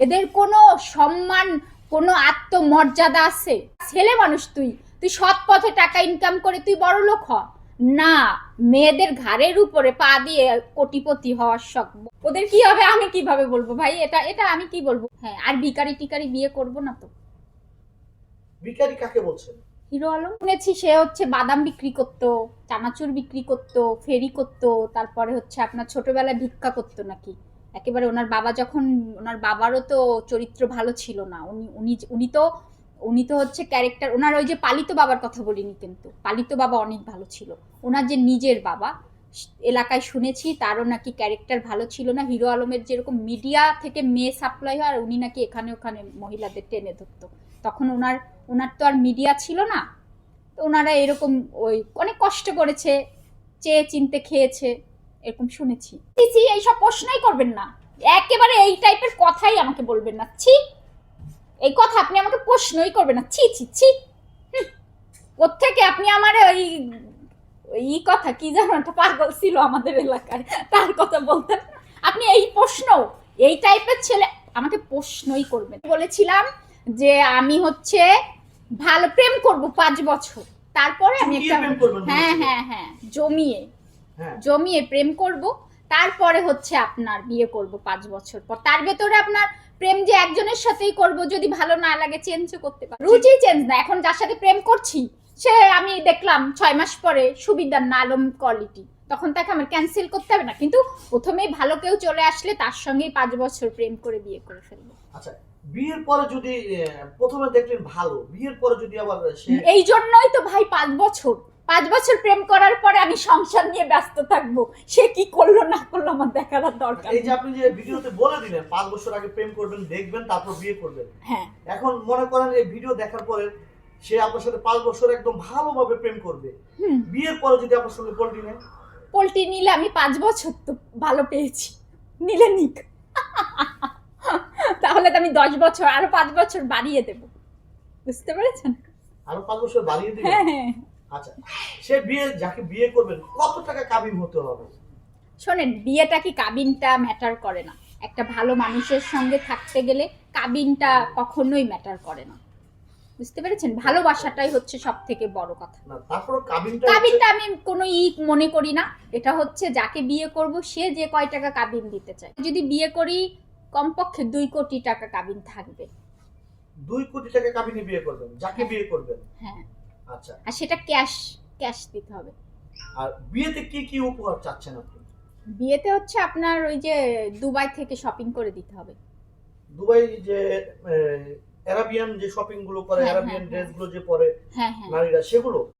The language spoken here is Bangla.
এদের কোনো সম্মান কোনো আত্মমর্যাদা আছে? ছেলে মানুষ তুই তুই সৎ পথে টাকা ইনকাম করে তুই বড় লোক হ। না মেয়েদের ঘাড়ের উপরে পা দিয়ে কোটিপতি হওয়ার শখ। ওদের কি হবে আমি কীভাবে বলব ভাই? এটা এটা আমি কি বলব? হ্যাঁ আর ভিকারি টিকারি বিয়ে করব না তো। ভিখারি কাকে বলছেন? হিরো আলম? শুনেছি সে হচ্ছে বাদাম বিক্রি করতো চানাচুর বিক্রি করতো ফেরি করতো তারপরে হচ্ছে আপনার ছোটবেলায় ভিক্ষা করতো নাকি? একেবারে ওনার বাবা যখন, ওনার বাবারও তো চরিত্র ভালো ছিল না। উনি উনি উনি তো উনি তো হচ্ছে ক্যারেক্টার ওনার ওই যে পালিত বাবার কথা বলিনি কিন্তু, পালিত বাবা অনেক ভালো ছিল। ওনার যে নিজের বাবা, এলাকায় শুনেছি, তারও নাকি ক্যারেক্টার ভালো ছিল না। হিরো আলমের যেরকম মিডিয়া থেকে মেয়ে সাপ্লাই হয়, আর উনি নাকি এখানে ওখানে মহিলাদের টেনে ধরতো। তখন ওনার ওনার তো আর মিডিয়া ছিল না। তো ওনারা এরকম ওই অনেক কষ্ট করেছে চেয়ে চিনতে খেয়েছে। এরকম শুনেছি। ছি এইসব প্রশ্নই করবেন না। একেবারে এই টাইপের কথাই আমাকে বলবেন না। ছি এই কথা আপনি আমাকে প্রশ্নই করবেন না। ছি ছি ছি। হুম। কোত্থেকে আপনি আমার ওই ই কথা কি জানো একটা পাগল ছিল আমাদের এলাকায় তার কথা বলতেন। আপনি এই প্রশ্ন এই টাইপের ছেলে আমাকে প্রশ্নই করবেন। বলেছিলাম যে আমি হচ্ছে ভালো প্রেম করব পাঁচ বছর। তারপরে আমি একটা হ্যাঁ হ্যাঁ হ্যাঁ জমিয়ে। জমিয়ে প্রেম করব তারপরে হচ্ছে আপনার বিয়ে করব পাঁচ বছর পর। তার ভেতরে আপনার প্রেম যে একজনের সাথেই করব যদি ভালো না লাগে চেঞ্জও করতে পারি রুচি চেঞ্জ না এখন যার সাথে প্রেম করছি সে আমি দেখলাম ছয় মাস পরে সুবিধার না আলম কোয়ালিটি তখন তাকে আমার ক্যান্সেল করতে হবে না। কিন্তু প্রথমেই ভালো কেউ চলে আসলে তার সঙ্গেই পাঁচ বছর প্রেম করে বিয়ে করে ফেলব। আচ্ছা বিয়ের পরে যদি প্রথমে দেখলেন ভালো বিয়ের পরে যদি আবার এই জন্যই তো ভাই পাঁচ বছর। পাঁচ বছর প্রেম করার পরে আমি সংসার নিয়ে ব্যস্ত থাকব। সে কি করল না করল আমার দেখার দরকার এই যে আপনি যে ভিডিওতে বলে দিলেন পাঁচ বছর আগে প্রেম করবেন দেখবেন তারপর বিয়ে করবেন। হ্যাঁ। এখন মনে করেন এই ভিডিও দেখার পরে সে আপনার সাথে পাঁচ বছর একদম ভালোভাবে প্রেম করবে। বিয়ের পরে যদি আপনার সঙ্গে পল্টি নেয়? পোলট্রি নিলে আমি পাঁচ বছর তো ভালো পেয়েছি। নিলে নিক। তাহলে তো আমি দশ বছর আরও পাঁচ বছর বাড়িয়ে দেব। বুঝতে পেরেছেন? আরও পাঁচ বছর বাড়িয়ে দিবেন? হ্যাঁ হ্যাঁ। আচ্ছা সে বিয়ে যাকে বিয়ে করবেন কত টাকা কাবিন হতে হবে? শোনেন বিয়েটা কি কাবিনটা ম্যাটার করে না? একটা ভালো মানুষের সঙ্গে থাকতে গেলে কাবিনটা কখনোই ম্যাটার করে না। বুঝতে পেরেছেন? ভালোবাসাটাই হচ্ছে সব থেকে বড় কথা। কাবিনটা আমি কোনো ই মনে করি না। এটা হচ্ছে যাকে বিয়ে করব সে যে কয় টাকা কাবিন দিতে চায়। যদি বিয়ে করি কমপক্ষে দুই কোটি টাকা কাবিন থাকবে। দুই কোটি টাকা কাবিনে বিয়ে করবেন যাকে বিয়ে করবেন। হ্যাঁ। আচ্ছা। আর সেটা ক্যাশ ক্যাশ দিতে হবে। আর বিয়েতে কি কি উপহার চাচ্ছেন আপনি? বিয়েতে হচ্ছে আপনার ওই যে দুবাই থেকে শপিং করে দিতে হবে। দুবাই যে আহ, অ্যারাবিয়ান যে শপিংগুলো করে আরাবিয়ান অ্যারাবিয়ান হ্যাঁ, ড্রেসগুলো যে পরে হ্যাঁ হ্যাঁ। নারীরা সেগুলো?